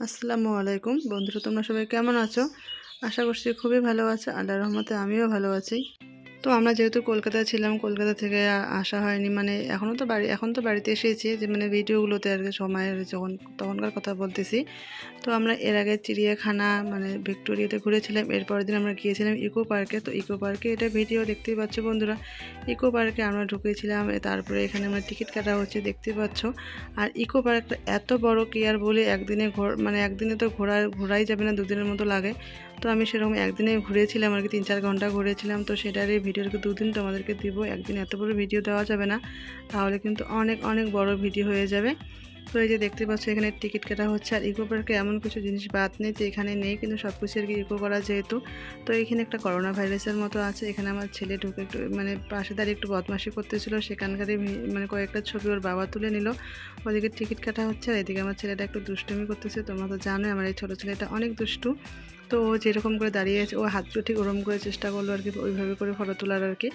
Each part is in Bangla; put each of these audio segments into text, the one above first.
আসসালামু আলাইকুম। বন্ধুরা, তোমরা সবাই কেমন আছো? আশা করছি খুবই ভালো আছো। আল্লাহ রহমতে আমিও ভালো আছি। তো আমরা যেহেতু কলকাতায় ছিলাম, কলকাতা থেকে আসা হয়নি মানে এখনও তো বাড়ি, এখন তো বাড়িতে এসেছি, যে মানে ভিডিওগুলোতে আর কি সময়ের যখন, তখনকার কথা বলতেছি। তো আমরা এর আগে চিড়িয়াখানা মানে ভিক্টোরিয়াতে ঘুরেছিলাম, এরপরের দিন আমরা গিয়েছিলাম ইকো পার্কে। তো ইকো পার্কে এটা ভিডিও দেখতেই পাচ্ছ বন্ধুরা। ইকো পার্কে আমরা ঢুকেছিলাম তারপরে এখানে আমরা টিকিট কাটা হচ্ছে দেখতে পাচ্ছ। আর ইকো পার্কটা এত বড় কেয়ার বলে, একদিনে ঘোর মানে একদিনে তো ঘোরা ঘোরাই যাবে না, দুদিনের মতো লাগে। তো আমি সেরকম একদিনে ঘুরেছিলাম আর কি, তিন চার ঘণ্টা ঘুরেছিলাম। তো সেটারই ভিডিওর দুদিন তোমাদেরকে দিব, একদিন এত বড় ভিডিও দেওয়া যাবে না। তাহলে কিন্তু অনেক অনেক বড় ভিডিও হয়ে যাবে। তো এই যে দেখতে পাচ্ছ, এখানে টিকিট কাটা হচ্ছে। আর ইকো পার্কে এমন কিছু জিনিস বাদ নেই তো এখানে নেই, কিন্তু সব কিছু আর কি ইকো করা যেহেতু। তো এখানে একটা করোনা ভাইরাসের মতো আছে। এখানে আমার ছেলে ঢুকে একটু মানে পাশে দাঁড়িয়ে একটু বদমাশি করতেছিল। সেখানকারই মানে কয়েকটা ছবি ওর বাবা তুলে নিল। ওদিকে টিকিট কাটা হচ্ছে আর এদিকে আমার ছেলেটা একটু দুষ্টুমি করতেছে। তোমরা তো জানো আমার এই ছোটো ছেলেটা অনেক দুষ্টু। তো ও যেরকম করে দাঁড়িয়ে আছে, ও হাত ঠিক ওরকম করে চেষ্টা করল আর কি, ওইভাবে করে ফটো তোলার আর কি।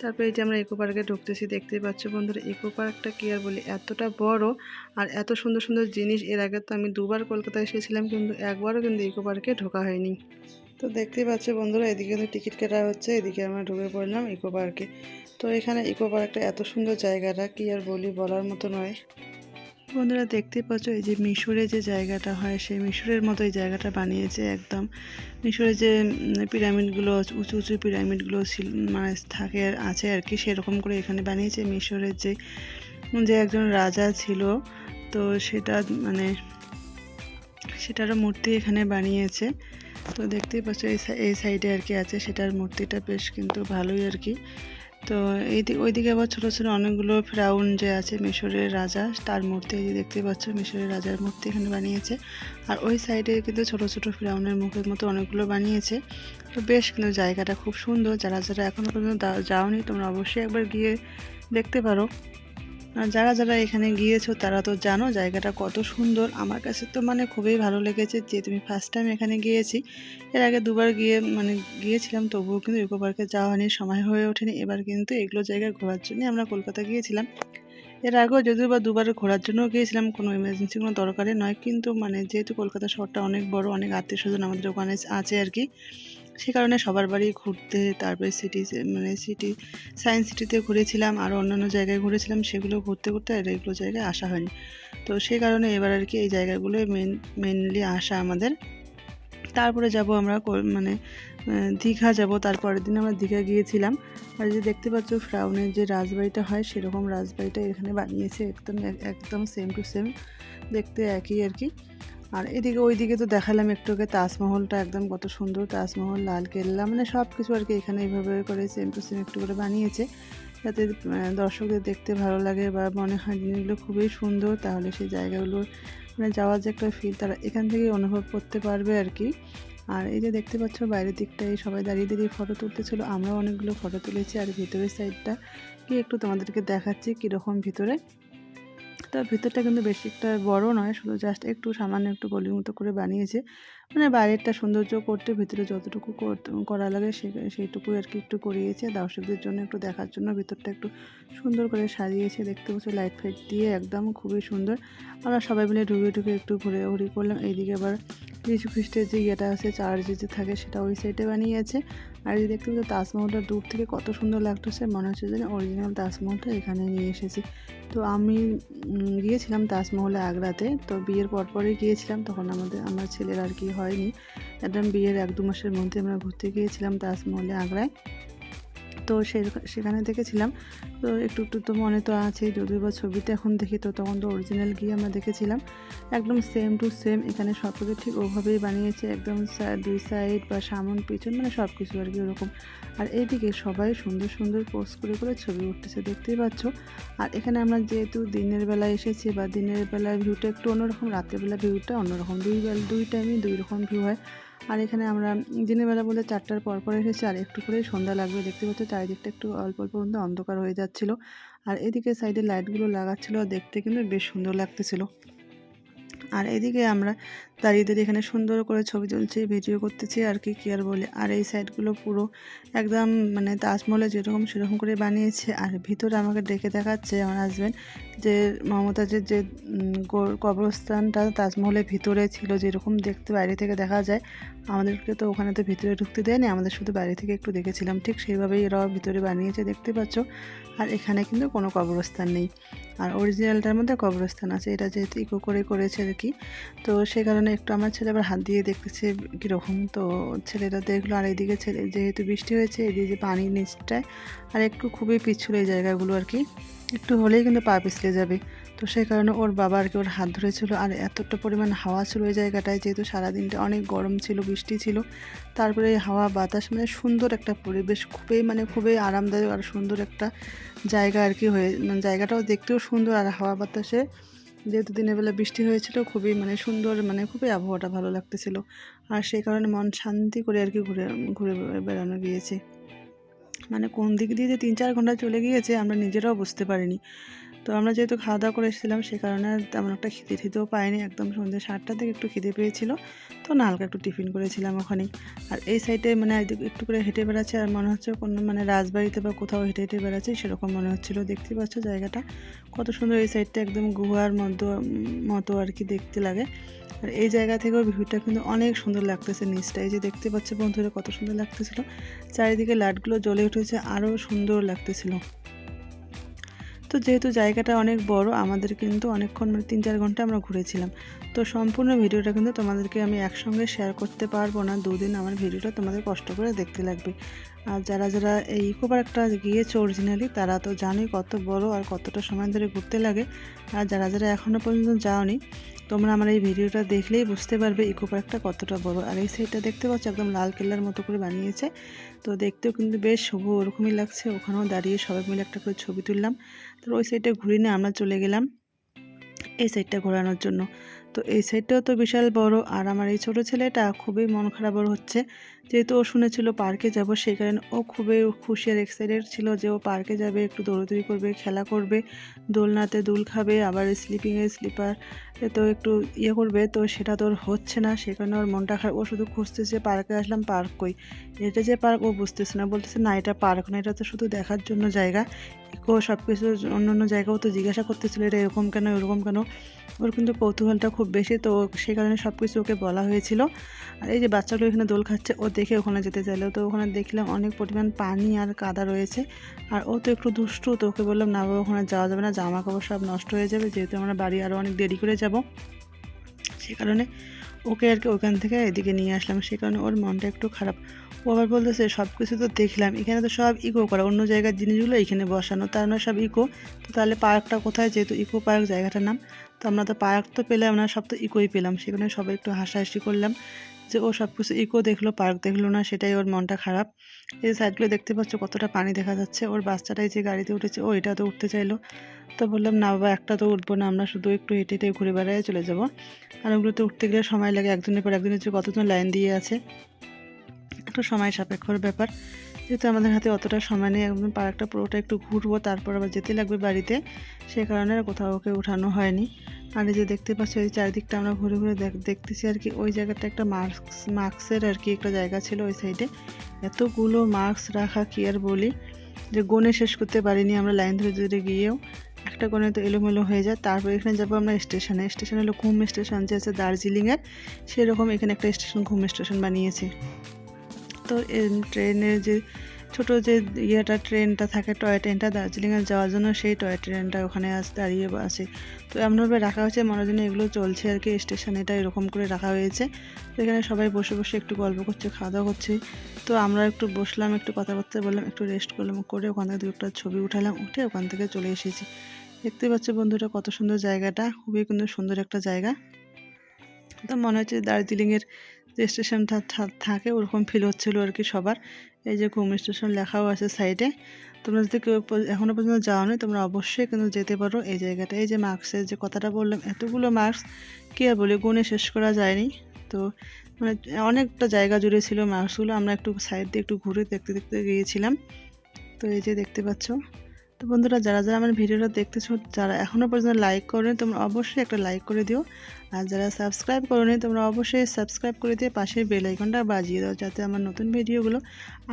তারপরে এই যে আমরা ইকো পার্কে ঢুকতেছি, দেখতেই পাচ্ছ বন্ধুরা ইকো পার্কটা কি আর বলি, এতটা বড় আর এত সুন্দর সুন্দর জিনিস। এর আগে তো আমি দুবার কলকাতায় এসেছিলাম, কিন্তু একবারও কিন্তু ইকো পার্কে ঢোকা হয়নি। তো দেখতেই পাচ্ছ বন্ধুরা, এদিকে কিন্তু টিকিট কাটা হচ্ছে, এদিকে আমরা ঢুকে পড়লাম ইকো পার্কে তো এখানে ইকো পার্কটা এত সুন্দর জায়গাটা কি আর বলি বলার মতো নয়। বন্ধুরা দেখতে পাচ্ছ, এই যে মিশরে যে জায়গাটা হয়, সেই মিশরের মতো এই জায়গাটা বানিয়েছে একদম। মিশরে যে পিরামিডগুলো, উঁচু উঁচু পিরামিডগুলো মানে থাকে আছে আর কি, সেরকম করে এখানে বানিয়েছে। মিশরের যে যে একজন রাজা ছিল, তো সেটা মানে সেটারও মূর্তি এখানে বানিয়েছে। তো দেখতেই পাচ্ছ এই সাইডে আর কি আছে, সেটার মূর্তিটা বেশ কিন্তু ভালোই আর কি। তো এই দিক ওইদিকে আবার ছোটো ছোটো অনেকগুলো ফ্রাউন যে আছে মিশরের রাজা, তার মূর্তি এই যে দেখতে পাচ্ছ, মিশরের রাজার মূর্তি এখানে বানিয়েছে। আর ওই সাইডে কিন্তু ছোট ছোট ফ্রাউনের মুখের মতো অনেকগুলো বানিয়েছে। তো বেশ কিন্তু জায়গাটা খুব সুন্দর। যারা যারা এখনও পর্যন্ত যাওনি, তোমরা অবশ্যই একবার গিয়ে দেখতে পারো। আর যারা যারা এখানে গিয়েছো, তারা তো জানো জায়গাটা কত সুন্দর। আমার কাছে তো মানে খুবই ভালো লেগেছে যে তুমি ফার্স্ট টাইম এখানে গিয়েছি। এর আগে দুবার গিয়ে মানে গিয়েছিলাম, তবুও কিন্তু ইকো পার্কে যাওয়া হয়নি, সময় হয়ে ওঠেনি। এবার কিন্তু এগুলো জায়গায় ঘোরার জন্য আমরা কলকাতা গিয়েছিলাম। এর আগেও যদিও বা দুবার ঘোরার জন্যও গিয়েছিলাম, কোনো ইমার্জেন্সি কোনো দরকারে নয়। কিন্তু মানে যেহেতু কলকাতা শহরটা অনেক বড়, অনেক আত্মীয় স্বজন আমাদের ওখানে আছে আর কি সে কারণে সবার বাড়ি ঘুরতে, তারপরে সিটি মানে সিটি সায়েন্স সিটিতে ঘুরেছিলাম, আর অন্যান্য জায়গায় ঘুরেছিলাম, সেগুলো ঘুরতে ঘুরতে আর এগুলো জায়গায় আসা হয়নি। তো সেই কারণে এবার আর কি এই জায়গাগুলো মেন মেনলি আসা আমাদের। তারপরে যাব আমরা মানে দীঘা যাব, তারপরের দিন আমরা দীঘা গিয়েছিলাম। আর যে দেখতে পাচ্ছ ফ্রাউনের যে রাজবাড়িটা হয়, সেরকম রাজবাড়িটা এখানে বানিয়েছে, একদম একদম সেম টু সেম দেখতে একই আর কি। আর এদিকে ওইদিকে তো দেখালাম একটু আগে তাজমহলটা একদম কত সুন্দর, তাজমহল, লাল কেল্লা মানে সব কিছু আর কি এখানে এইভাবে করে সেম টু সেম একটু করে বানিয়েছে। যাতে দর্শকদের দেখতে ভালো লাগে বা মনে হয় জিনিসগুলো খুবই সুন্দর, তাহলে সেই জায়গাগুলো মানে যাওয়ার যে একটা ফিল তারা এখান থেকেই অনুভব করতে পারবে আর কি। আর এই যে দেখতে পাচ্ছ বাইরের দিকটায় সবাই দাঁড়িয়ে দাঁড়িয়ে ফটো তুলতেছিল, আমরাও অনেকগুলো ফটো তুলেছি, আর ভিতরের সাইডটা কি একটু তোমাদেরকে দেখাচ্ছি কীরকম ভিতরে। তো ভিতরটা কিন্তু বেশি একটা বড় নয়, শুধু জাস্ট একটু সামান্য একটু গলির মতো করে বানিয়েছে। মানে বাইরেরটা সৌন্দর্য করতে, ভিতরে যতটুকু করা লাগে সে- সেইটুকুই আর কি একটু করিয়েছে। দর্শকদের জন্য একটু দেখার জন্য ভিতরটা একটু সুন্দর করে সাজিয়েছে। দেখতে পাচ্ছি লাইট ফাইট দিয়ে একদম খুবই সুন্দর। আমরা সবাই মিলে ঢুকে ঢুকে একটু ঘুরে ঘুরি করলাম। এইদিকে আবার যীশু খ্রিস্টের যে ইয়েটা আছে চার্চ যে থাকে সেটা ওই সাইডে বানিয়েছে। আর এই দেখতে পাচ্ছি তাজমহলটা দূর থেকে কত সুন্দর লাগতেছে। মনে হচ্ছে যেন অরিজিনাল তাজমহলটা এখানে নিয়ে এসেছি। তো আমি গিয়েছিলাম তাজমহলে আগ্রাতে। তো বিয়ের পরপরই গিয়েছিলাম, তখন আমাদের, আমার ছেলের আর কি হয়নি। একদম বিয়ের এক দু মাসের মধ্যে আমরা ঘুরতে গিয়েছিলাম তাজমহলে আগ্রায়। তো সেখানে দেখেছিলাম। তো একটু একটু তো মনে তো আছে, যদিও বা ছবিতে এখন দেখি, তো তখন তো অরিজিনাল গিয়ে আমরা দেখেছিলাম। একদম সেম টু সেম এখানে সব কিছু ঠিক ওভাবেই বানিয়েছে, একদম দুই সাইড বা সামন, পিছন মানে সব কিছু আর কি ওরকম। আর এইদিকে সবাই সুন্দর সুন্দর পোস্ট করে করে ছবি উঠতেছে, দেখতেই পাচ্ছ। আর এখানে আমরা যেহেতু দিনের বেলা এসেছি বা দিনের বেলা ভিউটা একটু অন্যরকম, রাতের বেলা ভিউটা অন্যরকম। দুই বেলা, দুই টাইমই দুই রকম ভিউ হয়। আর এখানে আমরা দিনের বেলা বলে চারটার পর পর এসেছি, আর একটু করেই সন্ধ্যা লাগবে। দেখতে পাচ্ছি চারিদিকটা একটু অল্প অল্প পর্যন্ত অন্ধকার হয়ে যাচ্ছিল। আর এদিকে সাইডে লাইটগুলো লাগাচ্ছিল, দেখতে কিন্তু বেশ সুন্দর লাগতেছিল। আর এদিকে আমরা দাঁড়িয়ে দাঁড়িয়ে এখানে সুন্দর করে ছবি তুলছি, ভিডিও করতেছি, আর কি কি আর বলে। আর এই সাইডগুলো পুরো একদম মানে তাজমহলে যেরকম সেরকম করে বানিয়েছে, আর ভিতরে আমাকে ডেকে দেখাচ্ছে আমার হাজব্যান্ড যে মমতাজের যে কবরস্থানটা তাজমহলের ভিতরে ছিল যেরকম দেখতে বাইরে থেকে দেখা যায়, আমাদেরকে তো ওখানে তো ভিতরে ঢুকতে দেয়নি, আমাদের শুধু বাইরে থেকে একটু দেখেছিলাম। ঠিক সেইভাবেই এরাও ভিতরে বানিয়েছে, দেখতে পাচ্ছ। আর এখানে কিন্তু কোনো কবরস্থান নেই। আর অরিজিনালটার মধ্যে কবরস্থান আছে, এটা যেহেতু ইকো করে করেছে আর কি। তো সে কারণে একটু আমার ছেলে আবার হাত দিয়ে দেখতেছে কীরকম। তো ছেলেটা দেখল, আর এইদিকে ছেলে, যেহেতু বৃষ্টি হয়েছে, এদিকে যে পানির নিচটায়, আর একটু খুবই পিছল এই জায়গাগুলো আর কি। একটু হলেই কিন্তু পা পিছলে যাবে। তো সেই কারণে ওর বাবা আর কি ওর হাত ধরেছিল আর এতটা পরিমাণ হাওয়া ছিল ওই জায়গাটায় যেহেতু সারাদিনটা অনেক গরম ছিল, বৃষ্টি ছিল। তারপরে হাওয়া, বাতাস মানে সুন্দর একটা পরিবেশ, খুবই মানে খুবই আরামদায়ক আর সুন্দর একটা জায়গা আর কি হয়ে মানে জায়গাটাও দেখতেও সুন্দর আর হাওয়া বাতাসে। যেহেতু দিনের বেলা বৃষ্টি হয়েছিল, খুবই মানে সুন্দর মানে খুবই আবহাওয়াটা ভালো লাগতেছিল। আর সেই কারণে মন শান্তি করে আর কি ঘুরে ঘুরে বেড়ানো গিয়েছে। মানে কোন দিক দিয়ে যে তিন চার ঘণ্টা চলে গিয়েছে, আমরা নিজেরাও বুঝতে পারিনি। তো আমরা যেহেতু খাওয়া দাওয়া করে এসেছিলাম, সে কারণে তেমন একটা খিদে খিদেও পাইনি। একদম সন্ধ্যে সাতটা থেকে একটু খিদে পেয়েছিল। তো না হালকা একটু টিফিন করেছিলাম ওখানেই আর এই সাইডে মানে একটু করে হেঁটে বেড়াচ্ছে, আর মনে হচ্ছে কোনো মানে রাজবাড়িতে বা কোথাও হেঁটে হেঁটে বেড়াচ্ছে, সেরকম মনে হচ্ছিল। দেখতে পাচ্ছ জায়গাটা। কত সুন্দর এই সাইডটা একদম গুহার মতো মতো আর কি দেখতে লাগে। আর এই জায়গা থেকেও ভিউটা কিন্তু অনেক সুন্দর লাগতেছে নিচটা। এই যে দেখতে পাচ্ছে বন্ধুরা কত সুন্দর লাগতেছিল। চারিদিকে লাইটগুলো জ্বলে উঠেছে আরও সুন্দর লাগতেছিল। তো যেহেতু জায়গাটা অনেক বড়, আমাদের কিন্তু অনেকক্ষণ মানে তিন চার ঘণ্টা আমরা ঘুরেছিলাম। তো সম্পূর্ণ ভিডিওটা কিন্তু তোমাদেরকে আমি একসঙ্গে শেয়ার করতে পারব না। দুদিন আমার ভিডিওটা তোমাদের কষ্ট করে দেখতে লাগবে। আর যারা যারা এই ইকো পার্কটা গিয়েছে অরিজিনালি তারা তো জানোই কত বড় আর কতটা সময় ধরে ঘুরতে লাগে। আর যারা যারা এখনও পর্যন্ত যাওনি তোমরা আমার এই ভিডিওটা দেখলেই বুঝতে পারবে ইকো পার্কটা কতটা বড়। আর এই সাইডটা দেখতে পাচ্ছ একদম লাল কেল্লার মতো করে বানিয়েছে। তো দেখতেও কিন্তু বেশ শুভ, ওরকমই লাগছে। ওখানেও দাঁড়িয়ে সবাই মিলে একটা করে ছবি তুললাম। তো ওই সাইডটা ঘুরিয়ে আমরা চলে গেলাম এই সাইডটা ঘোরানোর জন্য। তো এই সাইডটাও তো বিশাল বড়। আর আমার এই ছোট ছেলেটা খুবই মন খারাপ ওর হচ্ছে। যেহেতু ও শুনেছিল পার্কে যাব, সেই কারণে ও খুবই খুশি আর এক্সাইটেড ছিল যে ও পার্কে যাবে, একটু দৌড়াদৌড়ি করবে, খেলা করবে, দোলনাতে দুল খাবে, আবার স্লিপিংয়ে স্লিপার তো একটু ইয়ে করবে। তো সেটা তো ওর হচ্ছে না সে কারণে ওর মনটা খারাপ। ও শুধু খুঁজতেছে পার্কে, আসলাম পার্ক কই? এটা যে পার্ক ও বুঝতেছে না, বলতেছে না, এটা পার্ক না, এটা তো শুধু দেখার জন্য জায়গা। ইকো সব কিছু অন্য অন্য জায়গাও তো জিজ্ঞাসা করতেছিল, এটা এরকম কেন এরকম কেন? ওর কিন্তু কৌতূহলটা খুব বেশি, তো সেই কারণে সব কিছু ওকে বলা হয়েছিল। আর এই যে বাচ্চাগুলো এখানে দোল খাচ্ছে, ও দেখে ওখানে যেতে চাইলো। তো ওখানে দেখলাম অনেক পরিমাণ পানি আর কাদা রয়েছে। আর ও তো একটু দুষ্টু, তো ওকে বললাম, না ওখানে যাওয়া যাবে না জামা কাপড় সব নষ্ট হয়ে যাবে, যেহেতু আমরা বাড়ি আরও অনেক দেরি করে যাব। সে কারণে ওকে আর কি ওখান থেকে এদিকে নিয়ে আসলাম। সে কারণে ওর মনটা একটু খারাপ। ও আবার বলতেছে সব কিছু তো দেখলাম। এখানে তো সব ইকো করা। অন্য জায়গার জিনিসগুলো এখানে বসানো। তার মানে সব ইকো তো তাহলে পার্কটা কোথায়? যেহেতু ইকো পার্ক জায়গাটার নাম। তো আমরা তো পার্ক তো পেলাম না, সব তো ইকোই পেলাম। সেখানে সবাই একটু হাসাহাসি করলাম যে, ও সব কিছু ইকো দেখল, পার্ক দেখল না, সেটাই ওর মনটা খারাপ। এই সাইডগুলো দেখতে পাচ্ছ, কতটা পানি দেখা যাচ্ছে। ওর বাচ্চাটাই যে গাড়িতে উঠেছে, ও এটা তো উঠতে চাইলো। তো বললাম, না বাবা, একটা তো উঠবো না। আমরা শুধু একটু হেঁটে হেঁটে ঘুরে বেড়ায় চলে যাব। আর ওগুলোতে উঠতে গেলে সময় লাগে। একজনের পর একজনের যে কতজন লাইন দিয়ে আছে। একটু সময় সাপেক্ষর ব্যাপার। যেহেতু আমাদের হাতে অতটা সময় নেই, একদম পার্কটা পুরোটা একটু ঘুরবো, তারপর আবার যেতে লাগবে বাড়িতে। সে কারণে কোথাও ওকে উঠানো হয়নি। আর এই যে দেখতে পাচ্ছি ওই চারিদিকটা আমরা ঘুরে ঘুরে দেখ- দেখতেছি আর কি, ওই জায়গাটা একটা মাস্ক, মাস্কের আর কি একটা জায়গা ছিল ওই সাইডে। এতগুলো মাস্ক রাখা কি আর বলি? যে গনে শেষ করতে পারিনি আমরা লাইন ধরে ধরে গিয়েও। একটা গনে তো এলোমেলো হয়ে যায়, তারপর এখানে যাব আমরা স্টেশনে। স্টেশন হলো ঘুম স্টেশন যে আছে দার্জিলিংয়ের, সেরকম এখানে একটা স্টেশন, ঘুম স্টেশন বানিয়েছে। তো ট্রেনের যে ছোট যে ইয়েটা ট্রেনটা থাকে, টয় ট্রেনটা দার্জিলিংয়ে যাওয়ার জন্য সেই টয় ট্রেনটা ওখানে আজ দাঁড়িয়ে আছে। তো এমনভাবে রাখা হয়েছে, মনে যেন এগুলো চলছে আর কি স্টেশন এটা এরকম করে রাখা হয়েছে। তো এখানে সবাই বসে বসে একটু গল্প করছে খাওয়া দাওয়া করছে। তো আমরা একটু বসলাম, একটু কথাবার্তা বললাম, একটু রেস্ট করলাম, করে ওখান থেকে দু একটা ছবি উঠালাম, উঠে ওখান থেকে চলে এসেছি। দেখতে পাচ্ছ বন্ধুরা কত সুন্দর জায়গাটা, খুবই কিন্তু সুন্দর একটা জায়গা। তো মনে হচ্ছে দার্জিলিংয়ের স্টেশনটা থাকে ওরকম ফিল হচ্ছিল আর কি সবার। এই যে ঘুম স্টেশন লেখাও আছে সাইডে তোমরা যদি কেউ এখনও এখনও পর্যন্ত যাওনি, তোমরা অবশ্যই কিন্তু যেতে পারো এই জায়গাটা। এই যে মার্কসের যে কথাটা বললাম, এতগুলো মার্কস কী আর বলি গুণে শেষ করা যায়নি। তো মানে অনেকটা জায়গা জুড়ে ছিল মার্কসগুলো আমরা একটু সাইড দিয়ে একটু ঘুরে দেখতে দেখতে গিয়েছিলাম। তো এই যে দেখতে পাচ্ছ তো বন্ধুরা, যারা যারা আমার ভিডিওটা দেখতেছো, যারা এখনও পর্যন্ত লাইক করেনি, তোমরা অবশ্যই একটা লাইক করে দিও। আর যারা সাবস্ক্রাইব করোনি, তোমরা অবশ্যই সাবস্ক্রাইব করে দিয়ে পাশের বেল আইকনটা বাজিয়ে দাও, যাতে আমার নতুন ভিডিওগুলো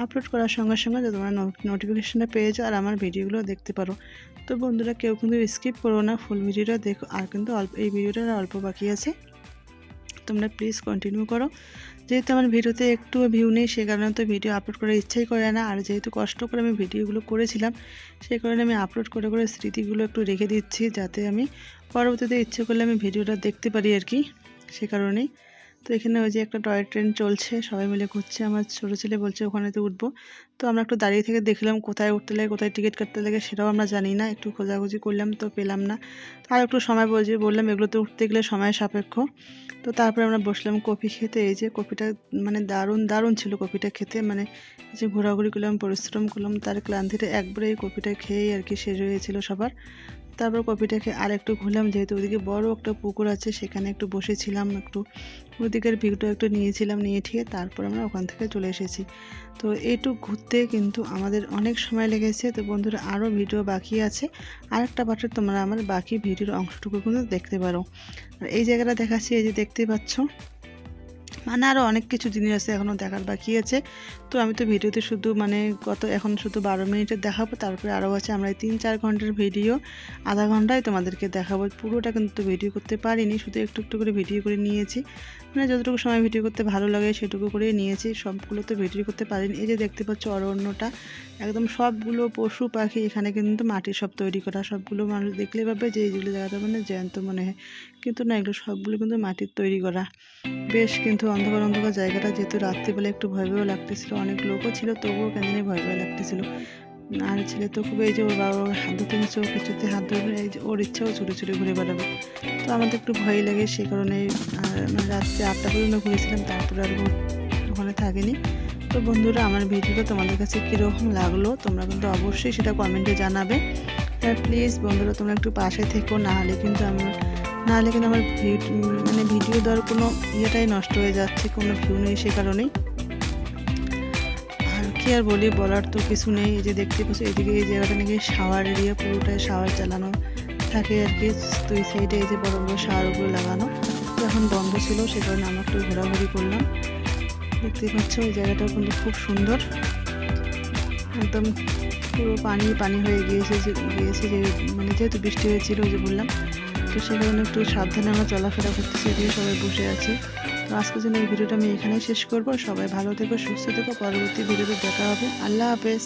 আপলোড করার সঙ্গে সঙ্গে তোমরা নোটিফিকেশনটা পেয়ে যাও আর আমার ভিডিওগুলো দেখতে পারো। তো বন্ধুরা, কেউ কিন্তু স্কিপ করো না ফুল ভিডিওটা দেখো। আর কিন্তু অল্প এই ভিডিওটা অল্প বাকি আছে। তোমরা প্লিজ কন্টিনিউ করো। যেহেতু আমার ভিডিওতে একটু ভিউ নেই, সে কারণে তো ভিডিও আপলোড করার ইচ্ছাই করে না। আর যেহেতু কষ্ট করে আমি ভিডিওগুলো করেছিলাম সেই কারণে আমি আপলোড করে করে স্মৃতিগুলো একটু রেখে দিচ্ছি, যাতে আমি পরবর্তীতে ইচ্ছে করলে আমি ভিডিওটা দেখতে পারি আর কি, সে কারণেই। তো এখানে ওই যে একটা টয় ট্রেন চলছে, সবাই মিলে ঘুরছে। আমার ছোটো ছেলে বলছে, ওখানে তো উঠবো। তো আমরা একটু দাঁড়িয়ে থেকে দেখলাম কোথায় উঠতে লাগে, কোথায় টিকিট কাটতে লাগে, সেটাও আমরা জানি না। একটু খোঁজাখুঁজি করলাম তো পেলাম না। আর একটু সময় বলছি বললাম এগুলোতে উঠতে গেলে সময় সাপেক্ষ। তো তারপরে আমরা বসলাম কফি খেতে। এই যে কফিটা মানে দারুণ দারুণ ছিল কফিটা খেতে। মানে যে ঘোরাঘুরি করলাম, পরিশ্রম করলাম, তার ক্লান্তিটা একবারে এই কফিটা খেয়েই আর কি শেষ হয়েছিল সবার। তারপর কপিটাকে আর একটু ঘুরলাম যেহেতু ওদিকে বড় একটা পুকুর আছে, সেখানে একটু বসেছিলাম, একটু ওদিকের ভিউটা একটু নিয়েছিলাম, নিয়ে ঠিয়ে তারপর আমরা ওখান থেকে চলে এসেছি। তো এইটুক ঘুরতে কিন্তু আমাদের অনেক সময় লেগেছে। তো বন্ধুরা, আরও ভিডিও বাকি আছে। আর একটা পার্টে তোমরা আমার বাকি ভিডিওর অংশটুকু কিন্তু দেখতে পারো। আর এই জায়গাটা দেখাচ্ছি, এই যে দেখতে পাচ্ছ। মানে আরও অনেক কিছু জিনিস আছে এখনও দেখার বাকি আছে। তো আমি তো ভিডিওতে শুধু মানে কত এখন শুধু বারো মিনিটের দেখাবো, তারপরে আরও আছে আমরা তিন চার ঘণ্টার ভিডিও। আধা ঘন্টায় তোমাদেরকে দেখাবো, পুরোটা কিন্তু ভিডিও করতে পারিনি, শুধু একটু একটু করে ভিডিও করে নিয়েছি। মানে যতটুকু সময় ভিডিও করতে ভালো লাগে সেটুকু করেই নিয়েছি, সবগুলো তো ভিডিও করতে পারিনি। এই যে দেখতে পাচ্ছ অরণ্যটা, একদম সবগুলো পশু পাখি, এখানে কিন্তু মাটির সব তৈরি করা, সবগুলো মানুষ দেখলে ভাবে যে এইগুলো জায়গাটা মানে জ্যান্ত মনে হয়। কিন্তু না, এগুলো সবগুলো কিন্তু মাটির তৈরি করা। বেশ কিন্তু অন্ধকার অন্ধকার জায়গাটা যেহেতু রাত্রিবেলা একটু ভয় ভয় লাগতেছিল, অনেক লোকও ছিল, তবুও কেন ভয় ভয় লাগতেছিল। আর ছেলে তো খুব এই যে ওর বাবা হাত ধরতে নিচ্ছে, ও কিছুতে হাত ধরবে, এই যে ওর ইচ্ছাও ছুটে ছুটে ঘুরে বেড়াবে। তো আমাদের একটু ভয় লাগে সেই কারণে, আর মানে রাত্রে আটটা পর্যন্ত ঘুরেছিলাম, তারপরে আর ওখানে থাকেনি। তো বন্ধুরা, আমার ভিডিওটা তোমাদের কাছে কীরকম লাগল, তোমরা কিন্তু অবশ্যই সেটা কমেন্টে জানাবে। প্লিজ বন্ধুরা, তোমরা একটু পাশে থেকো, না হলে কিন্তু আমার না হলে কিন্তু আমার মানে ভিডিও দেওয়ার কোনো ইয়েটাই নষ্ট হয়ে যাচ্ছে, কোনো ভিউ নেই সে কারণেই। আর কি আর বলি, বলার তো কিছু নেই, এই যে দেখতে পাচ্ছি এদিকে এই জায়গাটা নাকি শাওয়ার এরিয়া পুরোটাই শাওয়ার চালানো থাকে আর কি, দুই সাইডে এই যে বড় বড় শাওয়ারগুলো লাগানো। এখন বন্ধ ছিল, সে কারণে আমরা একটু ঘোরাঘুরি করলাম। দেখতে পাচ্ছ ওই জায়গাটাও কিন্তু খুব সুন্দর। একদম পুরো পানি পানি হয়ে গিয়েছে যে গিয়েছে যে মানে যেহেতু বৃষ্টি হয়েছিল যে বললাম। তো সেই কারণে একটু সাবধানে আমরা চলাফেরা করতেছি এদিকে সবাই বসে আছে। তো আজকের জন্য এই ভিডিওটা আমি এখানেই শেষ করব। সবাই ভালো থেকো, সুস্থ থেকো। পরবর্তী ভিডিওতে দেখা হবে। আল্লাহ হাফেজ।